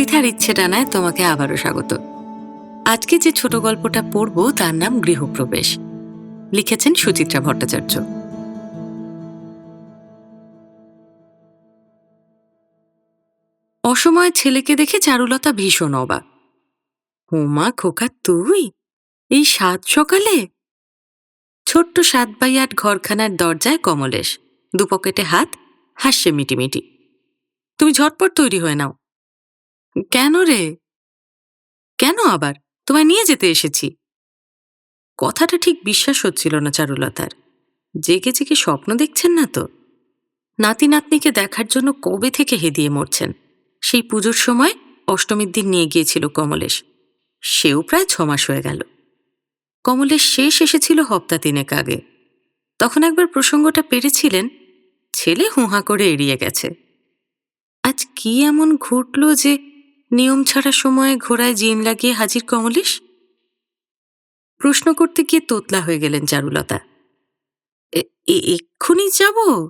বৃথার ইচ্ছে টানায় তোমাকে আবারও স্বাগত। আজকে যে ছোট গল্পটা পড়ব, তার নাম গৃহপ্রবেশ। লিখেছেন সুচিত্রা ভট্টাচার্য। অসময়ে ছেলেকে দেখে চারুলতা ভীষণ অবাক। হোমা খোকা, তুই? এই সাত সকালে? ছোট্ট সাত বাই আট ঘরখানার দরজায় কমলেশ, দু পকেটে হাত হাসছে মিটিমিটি। তুমি ঝটপট তৈরি হয়ে নাও কেন রে? কেন আবার? তোমায় নিয়ে যেতে এসেছি। কথাটা ঠিক বিশ্বাস হচ্ছিল না চারুলতার। জেগে জেগে স্বপ্ন দেখছেন না তো? নাতি নাতনিকে দেখার জন্য কবে থেকে হেদিয়ে মরছেন? সেই পুজোর সময় অষ্টমীর দিন নিয়ে গিয়েছিল কমলেশ। সেও প্রায় ছমাস হয়ে গেল। কমলেশ শেষ এসেছিল হপ্তা তিনেক আগে। তখন একবার প্রসঙ্গটা পেরেছিলেন, ছেলে হুঁহা করে এড়িয়ে গেছে। আজ কি এমন ঘটল যে নিয়ম ছাড়া সময়ে ঘোড়ায় জিন লাগিয়ে হাজির কমলেশ? প্রশ্ন করতে গিয়ে তোতলা হয়ে গেলেন চারুলতা। "এ- এ- এক্ষুনি যাব?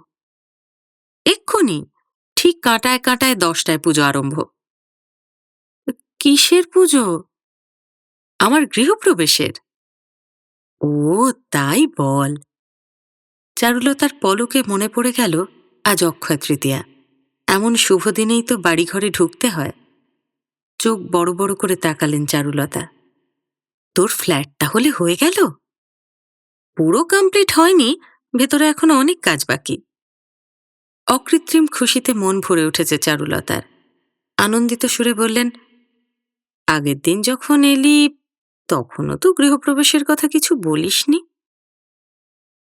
এক্ষুনি? ঠিক কাঁটায় কাঁটায় দশটায় পুজো আরম্ভ। কিসের পুজো? আমার গৃহপ্রবেশের। ও, তাই বল। চারুলতার পলকে মনে পড়ে গেল আজ অক্ষয় তৃতীয়া। এমন শুভ দিনেই তো বাড়িঘরে ঢুকতে হয়। চোখ বড় বড় করে তাকালেন চারুলতা। তোর ফ্ল্যাট তাহলে হয়ে গেল? পুরো কমপ্লিট হয়নি, ভেতরে এখনও অনেক কাজ বাকি। অকৃত্রিম খুশিতে মন ভরে উঠেছে চারুলতার। আনন্দিত সুরে বললেন, আগের দিন যখন এলি, তখনও তো গৃহপ্রবেশের কথা কিছু বলিসনি।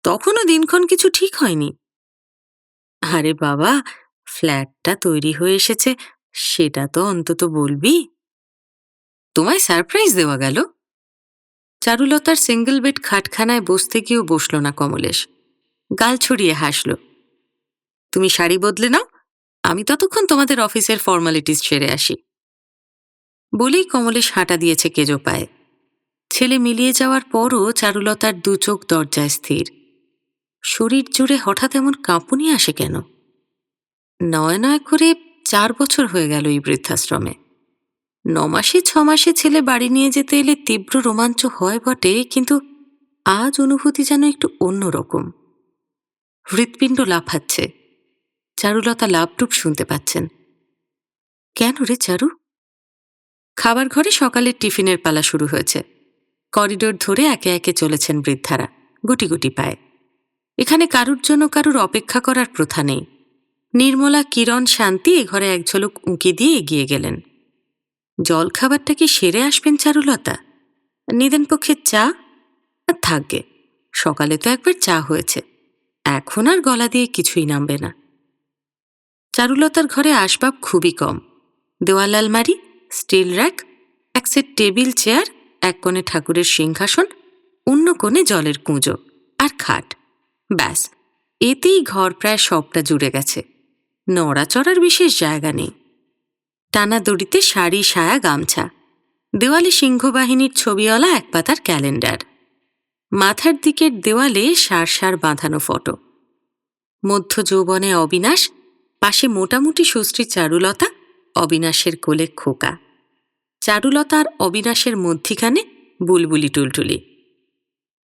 তখনও দিনক্ষণ কিছু ঠিক হয়নি। আরে বাবা, ফ্ল্যাটটা তৈরি হয়ে এসেছে সেটা তো অন্তত বলবি। তোমায় সারপ্রাইজ দেওয়া গেল। চারুলতার সিঙ্গেল বেড খাটখানায় বসতে গিয়েও বসল না কমলেশ। গাল ছড়িয়ে হাসল। তুমি শাড়ি বদলে নাও, আমি ততক্ষণ তোমাদের অফিসের ফর্মালিটিস ছেড়ে আসি। বলেই কমলেশ হাঁটা দিয়েছে কেজো পায়ে। ছেলে মিলিয়ে যাওয়ার পরও চারুলতার দু চোখ দরজায় স্থির। শরীর জুড়ে হঠাৎ এমন কাঁপুনি আসে কেন? নয় নয় করে চার বছর হয়ে গেল এই বৃদ্ধাশ্রমে। ন মাসে ছ মাসে ছেলে বাড়ি নিয়ে যেতে এলে তীব্র রোমাঞ্চ হয় বটে, কিন্তু আজ অনুভূতি যেন একটু অন্যরকম হৃৎপিণ্ড লাফাচ্ছে। চারুলতা লাভটুপ শুনতে পাচ্ছেন। কেন রে চারু? খাবার ঘরে সকালের টিফিনের পালা শুরু হয়েছে। করিডোর ধরে একে একে চলেছেন বৃদ্ধারা, গুটি গুটি পায়। এখানে কারুর জন্য কারুর অপেক্ষা করার প্রথা নেই। নির্মলা, কিরণ, শান্তি এ ঘরে এক ঝলক উঁকি দিয়ে এগিয়ে গেলেন। জল খাবারটা কি সেরে আসবেন চারুলতা? নিদেন পক্ষে চা? আর থাকবে সকালে তো একবার চা হয়েছে। এখন আর গলা দিয়ে কিছুই নামবে না। চারুলতার ঘরে আসবাব খুবই কম। দেওয়াল আলমারি, স্টিল র্যাক, এক সেট টেবিল চেয়ার, এক কোণে ঠাকুরের সিংহাসন, অন্য কোণে জলের কুঁজো আর খাট। ব্যাস, এতেই ঘর প্রায় সবটা জুড়ে গেছে। নড়াচড়ার বিশেষ জায়গা নেই। টানা দড়িতে শাড়ি, সায়া, গামছা। দেওয়ালে সিংহবাহিনীর ছবিওয়ালা এক পাতার ক্যালেন্ডার। মাথার দিকের দেওয়ালে সার সার বাঁধানো ফটো। মধ্য যৌবনে অবিনাশ, পাশে মোটামুটি সুশ্রী চারুলতা, অবিনাশের কোলে খোকা। চারুলতার অবিনাশের মধ্যিখানে বুলবুলি টুলটুলি।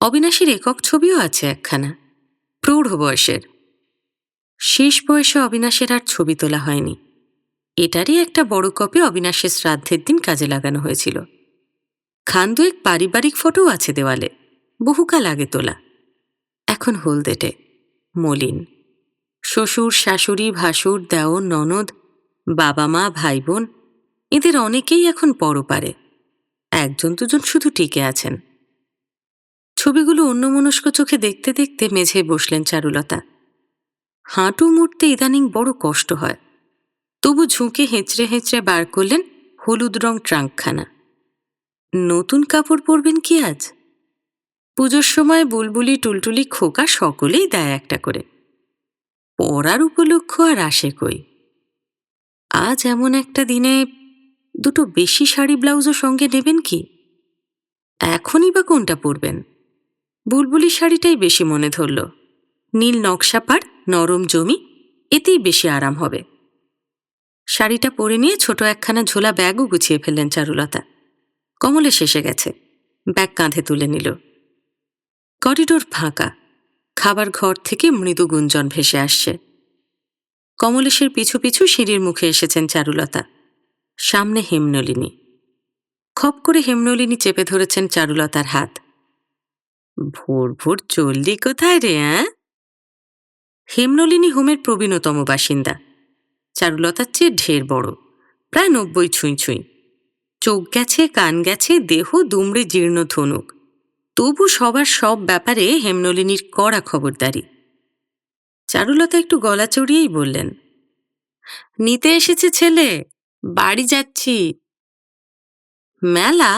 অবিনাশের একক ছবিও আছে একখানা। প্রৌঢ় বয়সের। শেষ বয়সে অবিনাশের আর ছবি তোলা হয়নি। এটারই একটা বড় কপি অবিনাশের শ্রাদ্ধের দিন কাজে লাগানো হয়েছিল। খান দুয়েক পারিবারিক ফটোও আছে দেওয়ালে। বহুকাল আগে তোলা। এখন হলদেটে। মলিন। শ্বশুর, শাশুড়ি, ভাসুর, দেওর, ননদ বাবা মা ভাই বোন এদের অনেকেই এখন পরপারে। একজন দুজন শুধু টিকে আছেন। ছবিগুলো অন্যমনস্ক চোখে দেখতে দেখতে মেঝে বসলেন চারুলতা। হাঁটু মুড়তে ইদানিং বড় কষ্ট হয়। তবু ঝুঁকে হেঁচড়ে হেঁচড়ে বার করলেন হলুদ রং ট্রাঙ্কখানা। নতুন কাপড় পরবেন কি আজ? পুজোর সময় বুলবুলি, টুলটুলি, খোকা সকলেই দেয় একটা করে। পরার উপলক্ষ আর আসে কই? আজ এমন একটা দিনে দুটো বেশি শাড়ি, ব্লাউজও সঙ্গে নেবেন কি? এখনই বা কোনটা পরবেন? বুলবুলি শাড়িটাই বেশি মনে ধরল। নীল নকশা পাড় নরম জমি, এতেই বেশি আরাম হবে। শাড়িটা পরে নিয়ে ছোট একখানা ঝোলা ব্যাগও গুছিয়ে ফেললেন চারুলতা। কমলে শেষে গেছে, ব্যাগ কাঁধে তুলে নিল। করিডোর ফাঁকা, খাবার ঘর থেকে মৃদু গুঞ্জন ভেসে আসছে। কমলেশের পিছু পিছু সিঁড়ির মুখে এসেছেন চারুলতা, সামনে হেমনলিনী। খপ করে হেমনলিনী চেপে ধরেছেন চারুলতার হাত। ভোর ভোর চললি কোথায় রে, অ্যাঁ? হেমনলিনী হোমের প্রবীণতম বাসিন্দা। চারুলতার চেয়ে ঢের বড়। প্রায় নব্বই ছুঁই ছুঁই। চোখ গেছে, কান গেছে, দেহ দুমড়ে জীর্ণ ধনুক। তবু সবার সব ব্যাপারে হেমনলিনীর কড়া খবরদারি। চারুলতা একটু গলা চড়িয়েই বললেন, নিতে এসেছে ছেলে, বাড়ি যাচ্ছি। মেলা?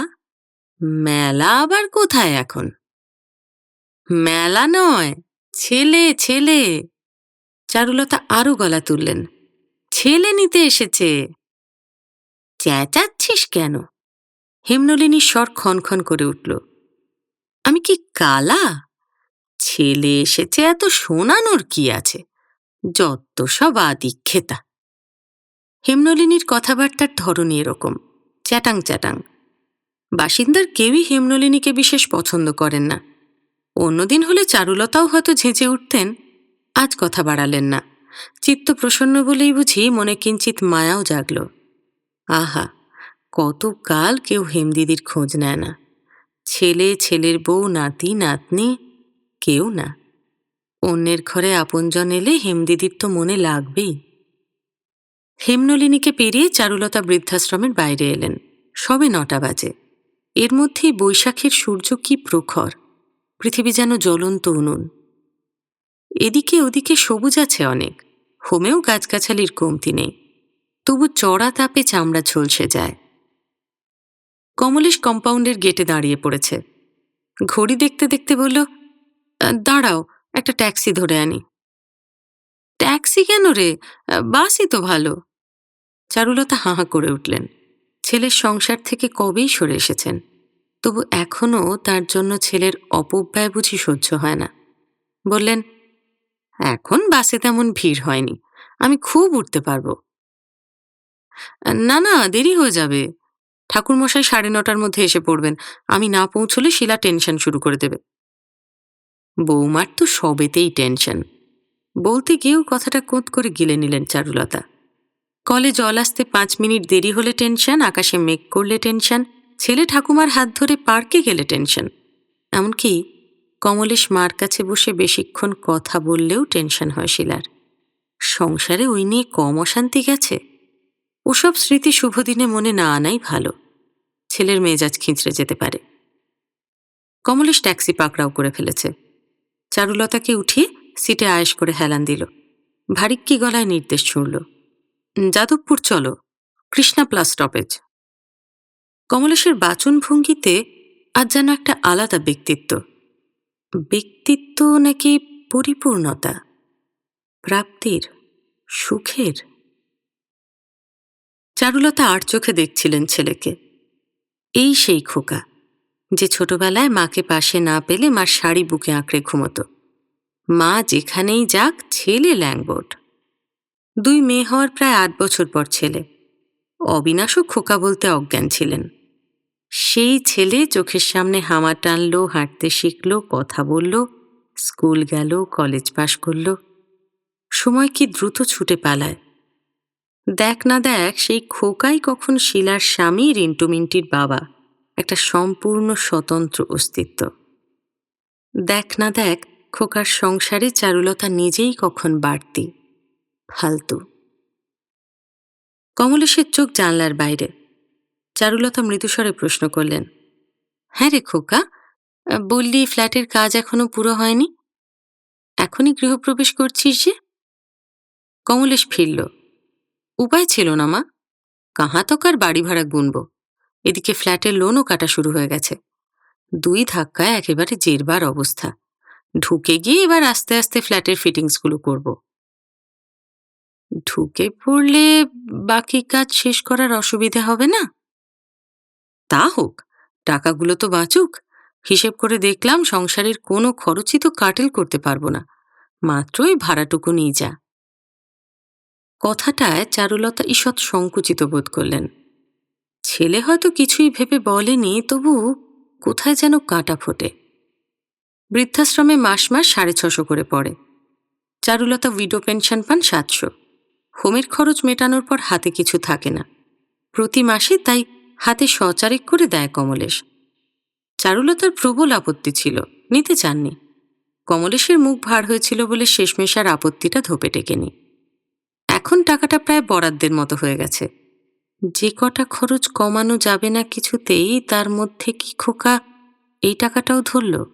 মেলা আবার কোথায় এখন? মেলা নয়, ছেলে ছেলে। চারুলতা আরও গলা তুললেন। ছেলে নিতে এসেছে। চেঁচাচ্ছিস কেন? হেমনলিনীর স্বর ক্ষণ করে উঠল। আমি কি কালা? ছেলে এসেছে, এত শোনানোর কি আছে? যত সব আদিক্ষেতা। হেমনলিনীর কথাবার্তার ধরনই এরকম, চ্যাটাং চ্যাটাং। বাসিন্দার কেউই হেমনলিনীকে বিশেষ পছন্দ করেন না। অন্যদিন হলে চারুলতাও হয়তো ঝেঁচে উঠতেন। আজ কথা বাড়ালেন না। চিত্ত প্রসন্ন বলেই বুঝি মনে কিঞ্চিত মায়াও জাগল। আহা কতকাল কেউ হেমদিদির খোঁজ নেয় না। ছেলে, ছেলের বউ, নাতি, নাতনি, কেউ না। অন্যের ঘরে আপনজন এলে হেমদিদির তো মনে লাগবেই। হেমনলিনীকে পেরিয়ে চারুলতা বৃদ্ধাশ্রমের বাইরে এলেন। সবে নটা বাজে। এর মধ্যেই বৈশাখের সূর্য কি প্রখর। পৃথিবী যেন জ্বলন্ত উনুন। এদিকে ওদিকে সবুজ আছে অনেক। হোমেও গাছগাছালির কমতি নেই। তবু চড়া তাপে চামড়া ঝলসে যায়। কমলেশ কম্পাউন্ডের গেটে দাঁড়িয়ে পড়েছে। ঘড়ি দেখতে দেখতে বলল দাঁড়াও, একটা ট্যাক্সি ধরে আনি। ট্যাক্সি কেন রে? বাসই তো ভালো। চারুলতা হাঁ হাঁ করে উঠলেন। ছেলের সংসার থেকে কবেই সরে এসেছেন? তবু এখনও তার জন্য ছেলের অপব্যয় বুঝি সহ্য হয় না। বললেন এখন বাসে তেমন ভিড় হয়নি। আমি খুব উঠতে পারব। না না, দেরি হয়ে যাবে। ঠাকুরমশাই সাড়ে নটার মধ্যে এসে পড়বেন। আমি না পৌঁছলে শিলা টেনশন শুরু করে দেবে। বৌমার তো সবেতেই টেনশন। বলতে গিয়েও কথাটা কোঁত করে গিলে নিলেন চারুলতা। কলে জল আসতে পাঁচ মিনিট দেরি হলে টেনশন, আকাশে মেঘ করলে টেনশন, ছেলে ঠাকুমার হাত ধরে পার্কে গেলে টেনশন। এমনকি কমলেশ মার কাছে বসে বেশিক্ষণ কথা বললেও টেনশন হয় শিলার। সংসারে ওই নিয়ে কম অশান্তি গেছে? ওসব স্মৃতি শুভদিনে মনে না আনাই ভালো। ছেলের মেজাজ খিঁচড়ে যেতে পারে। কমলেশ ট্যাক্সি পাকড়াও করে ফেলেছে। চারুলতাকে উঠিয়ে সিটে আয়েস করে হেলান দিল। ভারিক্কি গলায় নির্দেশ ছুঁড়ল, যাদবপুর চলো, কৃষ্ণা প্লাস স্টপেজ। কমলেশের বাচন ভঙ্গিতে আজ যেন একটা আলাদা ব্যক্তিত্ব। ব্যক্তিত্ব নাকি পরিপূর্ণতা? প্রাপ্তির? সুখের? চারুলতা আর চোখে দেখছিলেন ছেলেকে। এই সেই খোকা, যে ছোটবেলায় মাকে পাশে না পেলে মার শাড়ি বুকে আঁকড়ে ঘুমতো। মা যেখানেই যাক, ছেলে ল্যাংবোট। দুই মেয়ে হওয়ার প্রায় আট বছর পর ছেলে। অবিনাশও খোকা বলতে অজ্ঞান ছিলেন। সেই ছেলে চোখের সামনে হামা টানল, হাঁটতে শিখল, কথা বলল, স্কুল গেল, কলেজ পাশ করল। সময় কি দ্রুত ছুটে পালায়? দেখ না দেখ, সেই খোকাই কখন শিলার স্বামী রিন্টুমিন্টির বাবা, একটা সম্পূর্ণ স্বতন্ত্র অস্তিত্ব। দেখ না দেখ, খোকার সংসারে চারুলতা নিজেই কখন বাড়তি, ফালতু। কমলেশের চোখ জানলার বাইরে। চারুলতা মৃদুস্বরে প্রশ্ন করলেন হ্যাঁ রে খোকা, বললি ফ্ল্যাটের কাজ এখনও পুরো হয়নি? এখনই গৃহপ্রবেশ করছিস যে? কমলেশ ফিরল, উপায় ছিল না মা, কাহা তকার বাড়ি ভাড়া গুনব, এদিকে ফ্ল্যাটের লোনও কাটা শুরু হয়ে গেছে, দুই ধাক্কায় একেবারে জেরবার অবস্থা, ঢুকে গিয়ে এবার আস্তে আস্তে ফ্ল্যাটের ফিটিংসগুলো করব। ঢুকে পড়লে বাকি কাজ শেষ করার অসুবিধে হবে না? তা হোক, টাকাগুলো তো বাঁচুক। হিসেব করে দেখলাম সংসারের কোনো খরচই তো কাটেল করতে পারব না, মাত্রই ভাড়াটুকু নিয়ে যা। কথাটায় চারুলতা ঈষৎ সংকুচিত বোধ করলেন। ছেলে হয়তো কিছুই ভেবে বলেনি, তবু কোথায় যেন কাঁটা ফোটে। বৃদ্ধাশ্রমে মাস মাস সাড়ে ছশো করে পড়ে। চারুলতা উইডো পেনশন পান সাতশো। হোমের খরচ মেটানোর পর হাতে কিছু থাকে না। প্রতি মাসে তাই হাতে সচারেক করে দেয় কমলেশ। চারুলতার প্রবল আপত্তি ছিল, নিতে চাননি। কমলেশের মুখ ভার হয়েছিল বলে শেষমেশ আর আপত্তিটা ধোপে টেকেনি। এখন টাকাটা প্রায় বরাদ্দের মতো হয়ে গেছে। যে কটা খরচ কমানো যাবে না কিছুতেই তার মধ্যে কি খোকা এই টাকাটাও ধরল?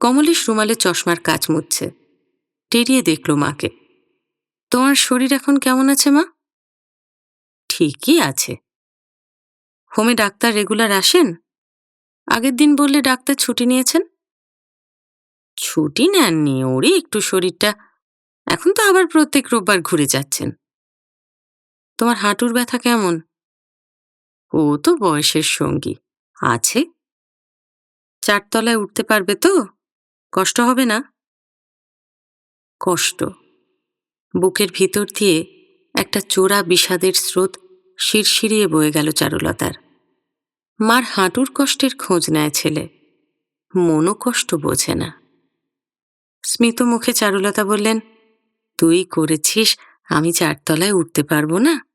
কমলেশ রুমালে চশমার কাজ মুচ্ছে, টেরিয়ে দেখল মাকে। তোমার শরীর এখন কেমন আছে মা? ঠিকই আছে। হোমে ডাক্তার রেগুলার আসেন? আগের দিন বললে ডাক্তার ছুটি নিয়েছেন? ছুটি নেননি, ওরই একটু শরীরটা। এখন তো আবার প্রত্যেক রোববার ঘুরে যাচ্ছেন। তোমার হাঁটুর ব্যথা কেমন? ও তো বয়সের সঙ্গী। আছে। চারতলায় উঠতে পারবে তো? কষ্ট হবে না? কষ্ট। বুকের ভিতর দিয়ে একটা চোরা বিষাদের স্রোত শিরশিরিয়ে বয়ে গেল চারুলতার। মার হাঁটুর কষ্টের খোঁজ নেয় ছেলে। মনও কষ্ট বোঝে না। স্মিত মুখে চারুলতা বললেন, তুই করেছিস, আমি চারতলায় উঠতে পারব না।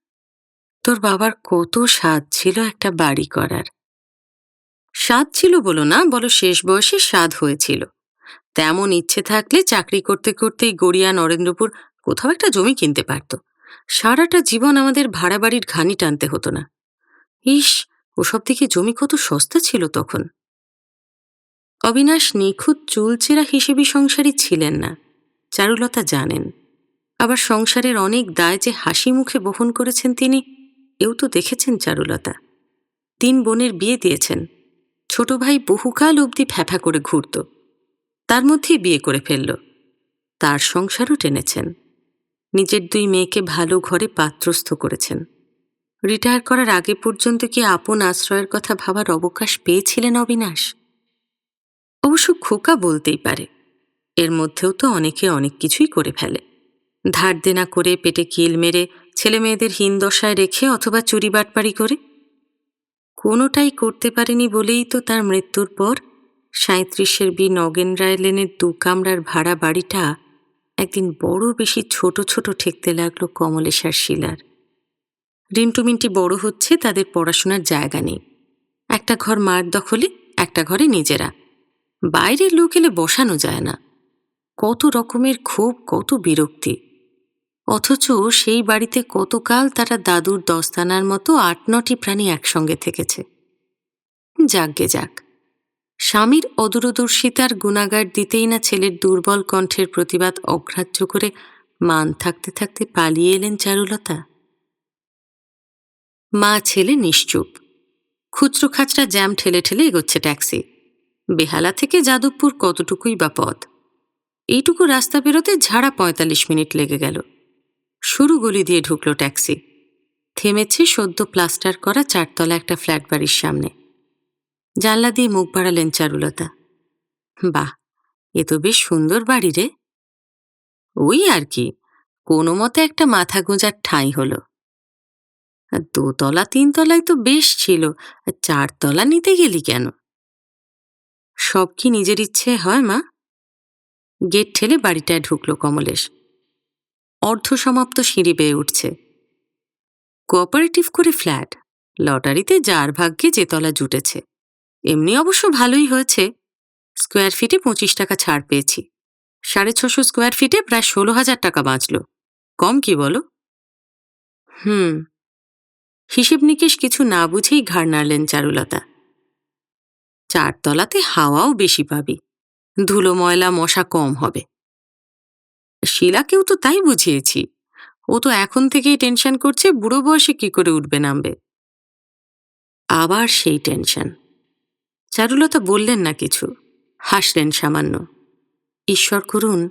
তোর বাবার কত স্বাদ ছিল একটা বাড়ি করার। স্বাদ ছিল বলো না, বলো শেষ বয়সে স্বাদ হয়েছিল। তেমন ইচ্ছে থাকলে চাকরি করতে করতেই গড়িয়া নরেন্দ্রপুর কোথাও একটা জমি কিনতে পারত। সারাটা জীবন আমাদের ভাড়া বাড়ির ঘানি টানতে হতো না। ইস ওসব দিকে জমি কত সস্তা ছিল তখন। অবিনাশ নিখুঁত চুলচেরা হিসেবি সংসারী ছিলেন না, চারুলতা জানেন। আবার সংসারের অনেক দায় যে হাসি মুখে বহন করেছেন তিনি, এও তো দেখেছেন চারুলতা। তিন বোনের বিয়ে দিয়েছেন, ছোট ভাই বহুকাল অবধি ফ্যাফা করে ঘুরত, তার মধ্যেই বিয়ে করে ফেলল, তার সংসারও টেনেছেন। নিজের দুই মেয়েকে ভালো ঘরে পাত্রস্থ করেছেন। রিটায়ার করার আগে পর্যন্ত কি আপন আশ্রয়ের কথা ভাবার অবকাশ পেয়েছিলেন অবিনাশ? অবশ্য খোকা বলতেই পারে। এর মধ্যেও তো অনেকে অনেক কিছুই করে ফেলে। ধার দেনা করে পেটে কিল মেরে ছেলে মেয়েদের হিনদশায় রেখে অথবা চুরি বাটপাড়ি করে? কোনোটাই করতে পারেনি বলেই তো তার মৃত্যুর পর সাঁত্রিশের বি নগেন রায় লেনের দু কামরার ভাড়া বাড়িটা একদিন বড় বেশি ছোট ছোট ঠেকতে লাগল কমলেশার শিলার। রিন্টুমিন্টি বড় হচ্ছে, তাদের পড়াশোনার জায়গা নেই। একটা ঘর মার দখলে, একটা ঘরে নিজেরা। বাইরের লোক এলে বসানো যায় না। কত রকমের ক্ষোভ, কত বিরক্তি। অথচ সেই বাড়িতে কতকাল তারা দাদুর দস্তানার মতো আট নটি প্রাণী একসঙ্গে থেকেছে। যাকগে যাক। স্বামীর অদূরদর্শিতার গুণাগার দিতেই না ছেলের দুর্বল কণ্ঠের প্রতিবাদ অগ্রাহ্য করে মান থাকতে থাকতে পালিয়ে এলেন চারুলতা। মা ছেলে নিশ্চুপ। খুচরো খাচরা জ্যাম ঠেলে ঠেলে এগোচ্ছে ট্যাক্সি। বেহালা থেকে যাদবপুর কতটুকুই বা পথ? এইটুকু রাস্তা বেরোতে ঝাড়া পঁয়তাল্লিশ মিনিট লেগে গেল। শুরু গলি দিয়ে ঢুকলো ট্যাক্সি। থেমেছে সদ্য প্লাস্টার করা চারতলা একটা ফ্ল্যাট বাড়ির সামনে। জানলা দিয়ে মুখ বাড়ালেন চারুলতা। বাহ, এ তো বেশ সুন্দর বাড়ি রে। ওই আর কি, কোনো মতে একটা মাথা গোঁজার ঠাঁই হলো। দোতলা তিনতলায় তো বেশ ছিল। চারতলা নিতে গেলি কেন? সব কি নিজের ইচ্ছে হয়, মা? গেট ঠেলে বাড়িটায় ঢুকলো কমলেশ। অর্ধসমাপ্ত সিঁড়ি বেয়ে উঠছে। কোঅপারেটিভ করে ফ্ল্যাট। লটারিতে যার ভাগ্যে যেতলা জুটেছে। এমনি অবশ্য ভালোই হয়েছে। স্কোয়ার ফিটে পঁচিশ টাকা ছাড় পেয়েছি। সাড়ে ছশো স্কোয়ার ফিটে প্রায় ষোলো হাজার টাকা বাঁচল। কম কি বলো? হুম হিসেব নিকেশ কিছু না বুঝেই ঘাড় নাড়লেন চারুলতা। চারতলাতে হাওয়াও বেশি পাবি। ধুলো, ময়লা, মশা কম হবে। শিলাকেও তো তাই বুঝিয়েছি। ও তো এখন থেকেই টেনশন করছে, বুড়ো বয়সে কি করে উঠবে নামবে। আবার সেই টেনশন। চারুলতা বললেন না কিছু। হাসলেন সামান্য। ঈশ্বর করুন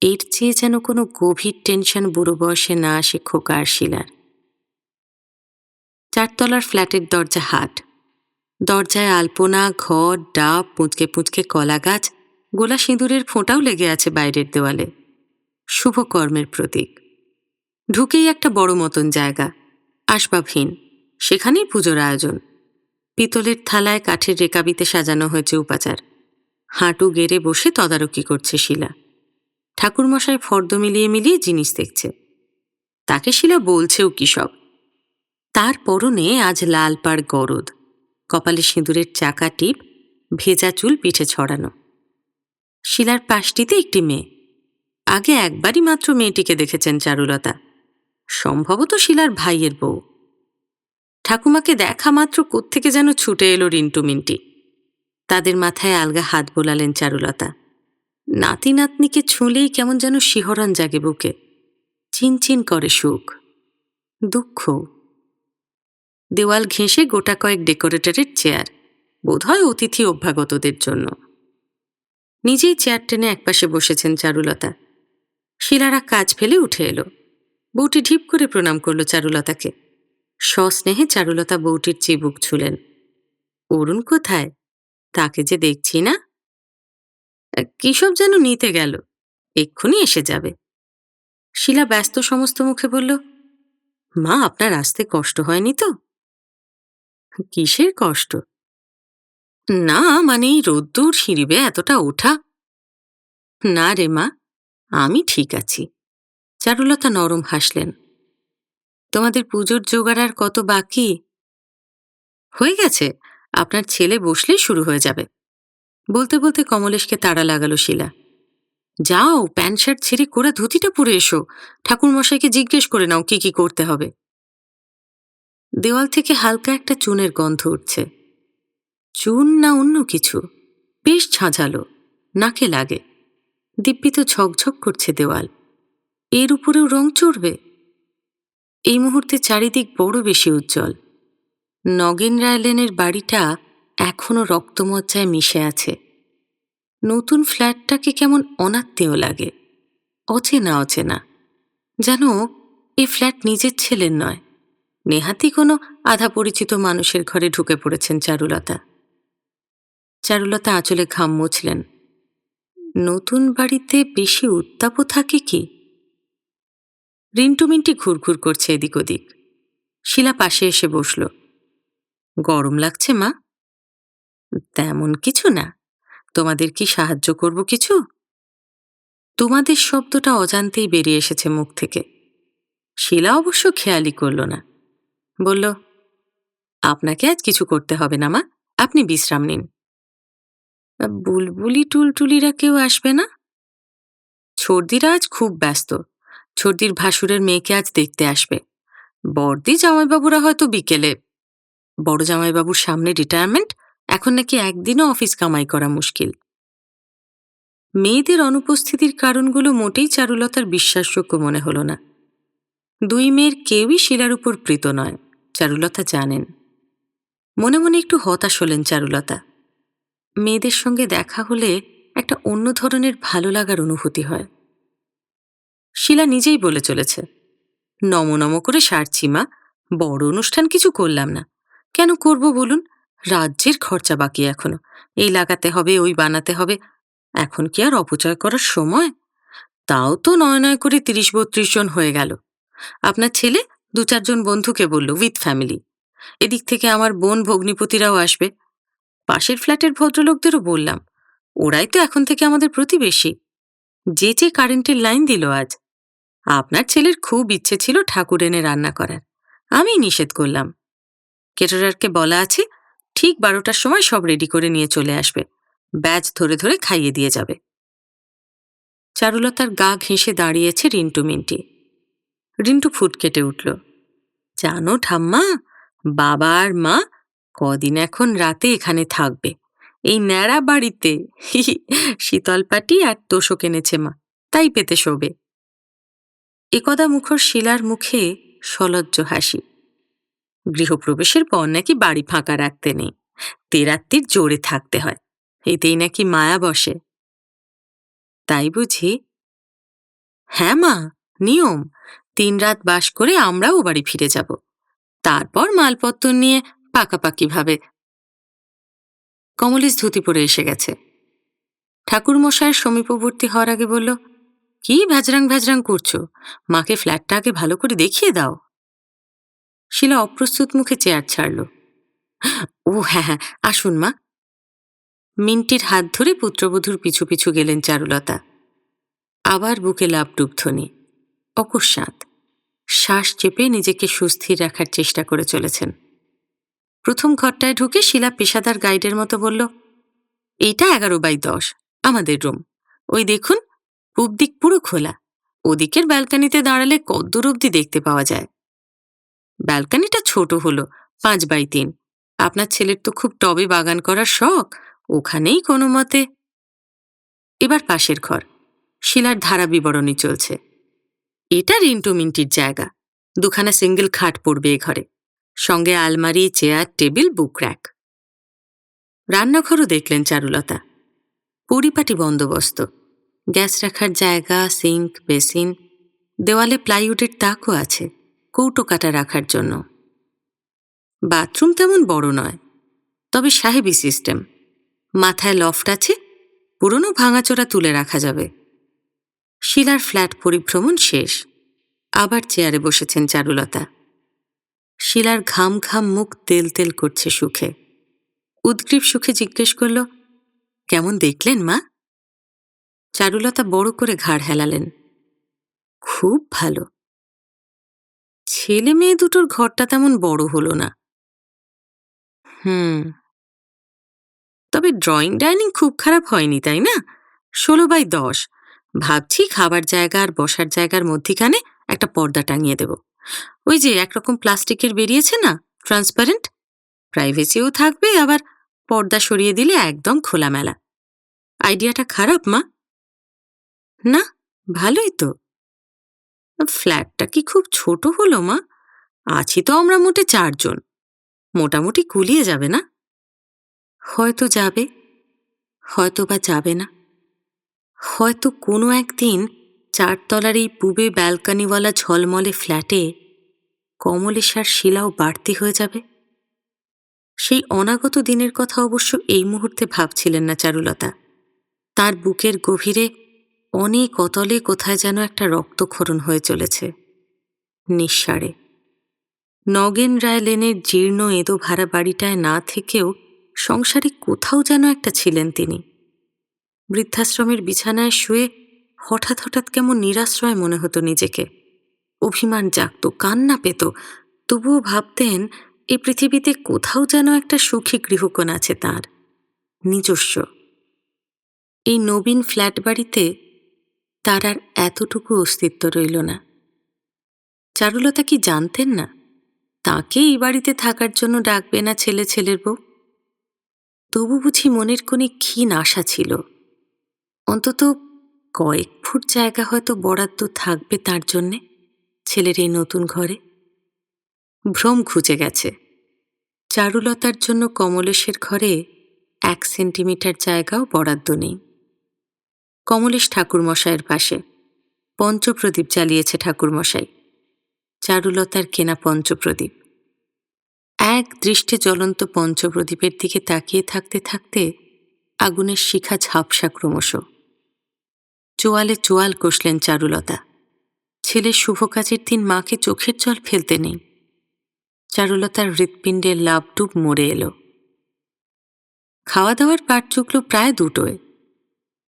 এর চেয়ে যেন কোনো গভীর টেনশন বুড়ো বয়সে না আসে খোকা আর শিলার। চারতলার ফ্ল্যাটের দরজা হাট। দরজায় আলপনা, ঘর, ডাব, পুঁচকে পুঁচকে কলা গাছ, গোলা সিঁদুরের ফোঁটাও লেগে আছে বাইরের দেওয়ালে। শুভ কর্মের প্রতীক। ঢুকেই একটা বড় মতন জায়গা। আসবাবহীন। সেখানেই পুজোর আয়োজন। পিতলের থালায় কাঠের রেকাবিতে সাজানো হয়েছে উপাচার। হাঁটু গেড়ে বসে তদারকি করছে শিলা। ঠাকুরমশাই ফর্দ মিলিয়ে মিলিয়ে জিনিস দেখছে। তাকে শিলা বলছেও কি সব? তার পরনে আজ লাল পাড় গরদ, কপালে সিঁদুরের চাকা টিপ, ভেজা চুল পিঠে ছড়ানো। শিলার পাশটিতে একটি মেয়ে। আগে একবারই মাত্র মেয়েটিকে দেখেছেন চারুলতা। সম্ভবত শিলার ভাইয়ের বউ। ঠাকুমাকে দেখা মাত্র কোত্থেকে যেন ছুটে এলো রিন্টু মিন্টি। তাদের মাথায় আলগা হাত বোলালেন চারুলতা। নাতি নাতনিকে ছুঁলেই কেমন যেন শিহরণ জাগে বুকে। চিনচিন করে সুখ, দুঃখ। দেওয়াল ঘেঁষে গোটা কয়েক ডেকোরেটরের চেয়ার। বোধহয় অতিথি অভ্যাগতদের জন্য। নিজেই চেয়ার টেনে একপাশে বসেছেন চারুলতা। শিলারা কাজ ফেলে উঠে এলো। বউটি ঢিপ করে প্রণাম করল চারুলতাকে। সস্নেহে চারুলতা বউটির চিবুক ছুলেন। অরুণ কোথায়? তাকে যে দেখছি না? কিসব যেন নিতে গেল? এক্ষুনি এসে যাবে। শিলা ব্যস্ত সমস্ত মুখে বলল, মা, আপনার আসতে কষ্ট হয়নি তো? কিসের কষ্ট? না মানে রোদ্দুর সিঁড়িবে এতটা ওঠা। না রে মা, আমি ঠিক আছি। চারুলতা নরম হাসলেন। তোমাদের পুজোর জোগাড় আর কত বাকি? হয়ে গেছে, আপনার ছেলে বসলেই শুরু হয়ে যাবে। বলতে বলতে কমলেশকে তাড়া লাগালো শিলা। যাও, প্যান্ট শার্ট ছেড়ে কোরা ধুতিটা পরে এসো। ঠাকুরমশাইকে জিজ্ঞেস করে নাও কি কি করতে হবে। দেওয়াল থেকে হালকা একটা চুনের গন্ধ উঠছে। চুন না অন্য কিছু? বেশ ঝাঁঝালো, নাকে লাগে। দিব্যি তো ঝকঝক করছে দেওয়াল। এর উপরেও রং চড়বে? এই মুহূর্তে চারিদিক বড় বেশি উজ্জ্বল। নগেন রায়লেনের বাড়িটা এখনও রক্তমজ্জায় মিশে আছে। নতুন ফ্ল্যাটটাকে কেমন অনাত্মীয় লাগে। অচেনা অচেনা। যেন এই ফ্ল্যাট নিজের ছেলের নয়। নেহাতি কোনো আধা পরিচিত মানুষের ঘরে ঢুকে পড়েছেন চারুলতা। চারুলতা আঁচলে ঘাম মুছলেন। নতুন বাড়িতে বেশি উত্তাপও থাকে কি? রিন্টুমিন্টি ঘুরঘুর করছে এদিক ওদিক। শিলা পাশে এসে বসল। গরম লাগছে, মা? তেমন কিছু না। তোমাদের কি সাহায্য করব কিছু? তোমাদের শব্দটা অজান্তেই বেরিয়ে এসেছে মুখ থেকে। শিলা অবশ্য খেয়ালই করল না। বলল, আপনাকে আজ কিছু করতে হবে না, মা। আপনি বিশ্রাম নিন। বুলবুলি টুলটুলিরা কেউ আসবে না? ছর্দিরা আজ খুব ব্যস্ত। ছর্দির ভাসুরের মেয়েকে আজ দেখতে আসবে। বর্দি জামাইবাবুরা হয়তো বিকেলে বড় জামাইবাবুর সামনে রিটায়ারমেন্ট এখন নাকি একদিনও অফিস কামাই করা মুশকিল। মেয়েদের অনুপস্থিতির কারণগুলো মোটেই চারুলতার বিশ্বাসযোগ্য মনে হল না। দুই মেয়ের কেউই শিলার উপর প্রীত নয়। চারুলতা জানেন। মনে মনে একটু হতাশ হলেন চারুলতা। মেয়েদের সঙ্গে দেখা হলে একটা অন্য ধরনের ভালো লাগার অনুভূতি হয়। শিলা নিজেই বলে চলেছে, নম নম করে সারছি মা, বড় অনুষ্ঠান কিছু করলাম না। কেন করব বলুন? রাজ্যের খরচা বাকি এখনও। এই লাগাতে হবে, ওই বানাতে হবে। এখন কি আর অপচয় করার সময়? তাও তো নয় নয় করে তিরিশ বত্রিশ জন হয়ে গেল। আপনার ছেলে দু চারজন বন্ধুকে বলল উইথ ফ্যামিলি এদিক থেকে আমার বোন ভগ্নিপতিরাও আসবে। পাশের ফ্ল্যাটের ভদ্রলোকদেরও বললাম, ওরাই তো এখন থেকে আমাদের প্রতিবেশী। যে যে কারেন্টের লাইন দিল আজ। আপনার ছেলের খুব ইচ্ছে ছিল ঠাকুর এনে রান্না করার। আমি নিষেধ করলাম। কেটারারকে বলা আছে, ঠিক বারোটার সময় সব রেডি করে নিয়ে চলে আসবে। ব্যাজ ধরে ধরে খাইয়ে দিয়ে যাবে। চারুলতার গা ঘেঁষে দাঁড়িয়েছে রিন্টু মিন্টি। রিন্টু ফুট কেটে উঠল। জানো ঠাম্মা, বাবা আর মা কদিন এখন রাতে এখানে থাকবে। এই ন্যাড়া বাড়িতে শীতলপাটি আর তোষক এনেছে মা, তাই পেতে শোবে। একদা মুখর শিলার মুখে সলজ্জ হাসি। গৃহপ্রবেশের পর নাকি বাড়ি ফাঁকা রাখতে নেই তেরাত্রির জোরে থাকতে হয়, এতেই নাকি মায়া বসে। তাই বুঝি? হ্যাঁ মা, নিয়ম তিন রাত বাস করে আমরাও বাড়ি ফিরে যাব। তারপর মালপত্র নিয়ে পাকাপাকিভাবে কমলেশ ধুতি পরে এসে গেছে। ঠাকুরমশায়ের সমীপবর্তী হওয়ার আগে বলল, কি ভ্যাজরাং ভ্যাজরাং করছ? মাকে ফ্ল্যাটটা আগে ভালো করে দেখিয়ে দাও। শিলা অপ্রস্তুত মুখে চেয়ার ছাড়ল। ও হ্যাঁ হ্যাঁ আসুন মা। মিন্টির হাত ধরে পুত্রবধূর পিছু পিছু গেলেন চারুলতা। আবার বুকে লাভডুব ধ্বনি অকস্মাৎ শ্বাস চেপে নিজেকে সুস্থির রাখার চেষ্টা করে চলেছেন। প্রথম ঘরটায় ঢুকে শিলা পেশাদার গাইডের মতো বলল, এইটা এগারো বাই দশ, আমাদের রুম। ওই দেখুন, পূব দিক পুরো খোলা। ওদিকের ব্যালকানিতে দাঁড়ালে কদ্দূর অব্দি দেখতে পাওয়া যায়? ব্যালকানিটা ছোট হলো, পাঁচ বাই তিন। আপনার ছেলের তো খুব টবে বাগান করার শখ, ওখানেই কোনো মতে। এবার পাশের ঘর। শিলার ধারা বিবরণী চলছে। এটা রিন্টু মিন্টির জায়গা। দুখানা সিঙ্গেল খাট পড়বে এ ঘরে। সঙ্গে আলমারি, চেয়ার, টেবিল, বুক র্যাক। রান্নাঘরও দেখলেন চারুলতা। পরিপাটি বন্দোবস্ত। গ্যাস রাখার জায়গা, সিঙ্ক, বেসিন, দেওয়ালে প্লাইউডের তাকও আছে, কৌটো কাটা রাখার জন্য। বাথরুম তেমন বড় নয়, তবে সাহেবি সিস্টেম। মাথায় লফট আছে, পুরনো ভাঙাচোরা তুলে রাখা যাবে। শিলার ফ্ল্যাট পরিভ্রমণ শেষ। আবার চেয়ারে বসেছেন চারুলতা। শিলার ঘাম ঘাম মুখ তেল তেল করছে সুখে। উদ্গ্রীব সুখে জিজ্ঞেস করল, কেমন দেখলেন মা? চারুলতা বড় করে ঘাড় হেলালেন, খুব ভালো। ছেলে মেয়ে দুটোর ঘরটা তেমন বড় হলো না। হুম। তবে ড্রয়িং ডাইনিং খুব খারাপ হয়নি, তাই না? ষোলো বাই দশ। ভাবছি খাবার জায়গা আর বসার জায়গার মধ্যিখানে একটা পর্দা টাঙিয়ে দেব। ওই যে একরকম প্লাস্টিকের বেরিয়েছে না ট্রান্সপারেন্ট প্রাইভেসিও থাকবে, আবার পর্দা সরিয়ে দিলে একদম খোলামেলা। আইডিয়াটা খারাপ, মা? না, ভালোই তো। ফ্ল্যাটটা কি খুব ছোট হলো, মা? আছি তো আমরা মোটে চারজন। মোটামুটি কুলিয়ে যাবে না? হয়তো যাবে। হয়তো বা যাবে না। হয়তো কোনো একদিন চারতলার এই পূবে ব্যালকানিওয়ালা ঝলমলে ফ্ল্যাটে কমলেশার শিলাও বাড়তি হয়ে যাবে? সেই অনাগত দিনের কথা অবশ্য এই মুহূর্তে ভাবছিলেন না চারুলতা। তার বুকের গভীরে অনেক অতলে কোথায় যেন একটা রক্তক্ষরণ হয়ে চলেছে। নিঃসারে। নগেন রায় লেনের জীর্ণ এঁদো ভাড়া বাড়িটায় না থেকেও সংসারে কোথাও যেন একটা ছিলেন তিনি। বৃদ্ধাশ্রমের বিছানায় শুয়ে হঠাৎ হঠাৎ কেমন নিরাশ্রয় মনে হতো নিজেকে। অভিমান জাগত, কান্না পেত। তবুও ভাবতেন, এ পৃথিবীতে কোথাও যেন একটা সুখী গৃহকোণ আছে তার। নিজস্ব। এই নবীন ফ্ল্যাট বাড়িতে তার আর এতটুকু অস্তিত্ব রইল না। চারুলতা কি জানতেন না? তাকে এই বাড়িতে থাকার জন্য ডাকবে না ছেলে ছেলের বউ? তবু বুঝি মনের কোণে ক্ষীণ আশা ছিল। অন্তত কয়েক ফুট জায়গা হয়তো বরাদ্দ থাকবে তার জন্যে। ছেলের এই নতুন ঘরে। ভ্রম খুঁজে গেছে। চারুলতার জন্য কমলেশের ঘরে এক সেন্টিমিটার জায়গাও বরাদ্দ নেই। কমলেশ ঠাকুরমশাইয়ের পাশে। পঞ্চপ্রদীপ জ্বালিয়েছে ঠাকুরমশাই। চারুলতার কেনা পঞ্চপ্রদীপ। এক দৃষ্টে জ্বলন্ত পঞ্চপ্রদীপের দিকে তাকিয়ে থাকতে থাকতে আগুনের শিখা ঝাপসা ক্রমশ। চোয়ালে চোয়াল কষলেন চারুলতা। ছেলের শুভ কাজের দিন মাকে চোখের জল ফেলতে নেই। চারুলতার হৃৎপিণ্ডের লাভডুব মরে এলো। খাওয়া দাওয়ার পাট চুকল প্রায় দুটোয়।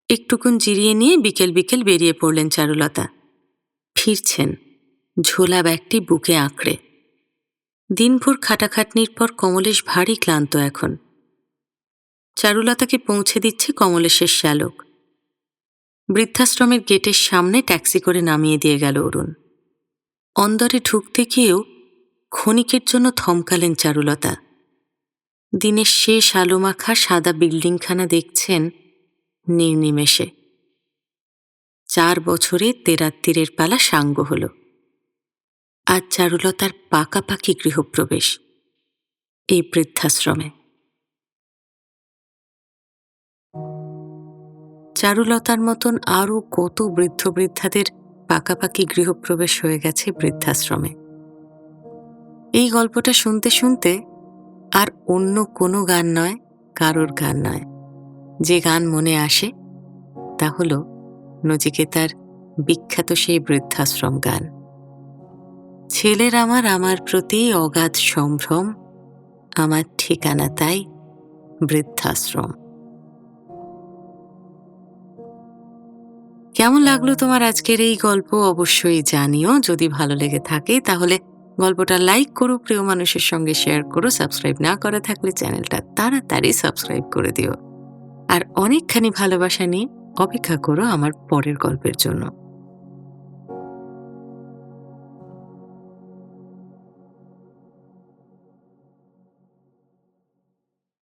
একটুকুন জিরিয়ে নিয়ে বিকেল বিকেল বেরিয়ে পড়লেন চারুলতা। ফিরছেন, ঝোলা ব্যাগটি বুকে আঁকড়ে। দিনভর খাটাখাটনির পর কমলেশ ভারী ক্লান্ত এখন। চারুলতাকে পৌঁছে দিচ্ছে কমলেশের শ্যালক। বৃদ্ধাশ্রমের গেটের সামনে ট্যাক্সি করে নামিয়ে দিয়ে গেল অরুণ। অন্দরে ঢুকতে গিয়েও ক্ষণিকের জন্য থমকালেন চারুলতা। দিনের শেষ আলোমাখা সাদা বিল্ডিংখানা দেখছেন নির্নিমেষে। চার বছরে তেরাত্তিরের পালা সাঙ্গ হল। আজ চারুলতার পাকাপাকি গৃহপ্রবেশ এই বৃদ্ধাশ্রমে। চারুলতার মতন আরও কত বৃদ্ধ বৃদ্ধাদের পাকাপাকি গৃহপ্রবেশ হয়ে গেছে বৃদ্ধাশ্রমে। এই গল্পটা শুনতে শুনতে আর অন্য কোনো গান নয়, কারোর গান নয়। যে গান মনে আসে, তা হল নচিকেতার বিখ্যাত সেই বৃদ্ধাশ্রম গান। ছেলের আমার আমার প্রতি অগাধ সম্ভ্রম, আমার ঠিকানা তাই বৃদ্ধাশ্রম। কেমন লাগল তোমার আজকের এই গল্প? অবশ্যই জানিও। যদি ভালো লেগে থাকে, তাহলে গল্পটা লাইক করো, প্রিয় মানুষের সঙ্গে শেয়ার করো সাবস্ক্রাইব না করা থাকলে চ্যানেলটা তাড়াতাড়ি সাবস্ক্রাইব করে দিও। আর অনেকখানি ভালোবাসা নিয়ে অপেক্ষা করো আমার পরের গল্পের জন্য।